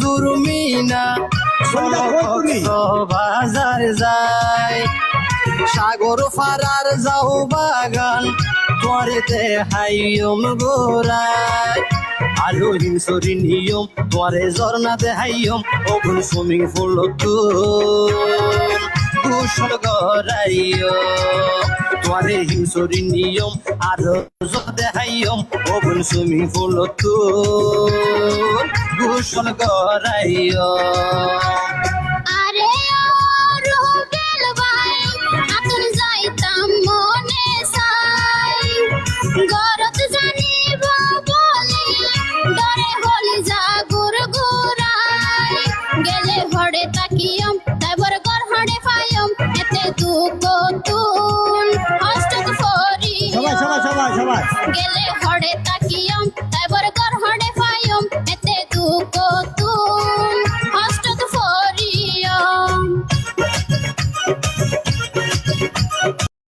জুরমিনা বাজার যায়। সাগর ফারার যাও বাগান পরেতে হাইয়ম গোরায় আলো হিংসরি নিয়ম পরে জরনাতে হাইয়ম অগুন সুইমিং ফুল তো কুশল গরাইয় নিয়ম আলো দেখাইয়ম অগুন সুইমিং ফুল তো কুশল গরাইয় আরে রুবেল ভাই আতুন যাইতাম মনে চাই। গরত জানিব বলি ডরে হলি জাগুর গুরাই গেলে হড়ে তাকিয়ম তাইবর গর হড়ে পায়ম এতে অষ্টক ফরি সবাই সবাই সবাই। সবাই গেলে হড়ে তাকিয়ম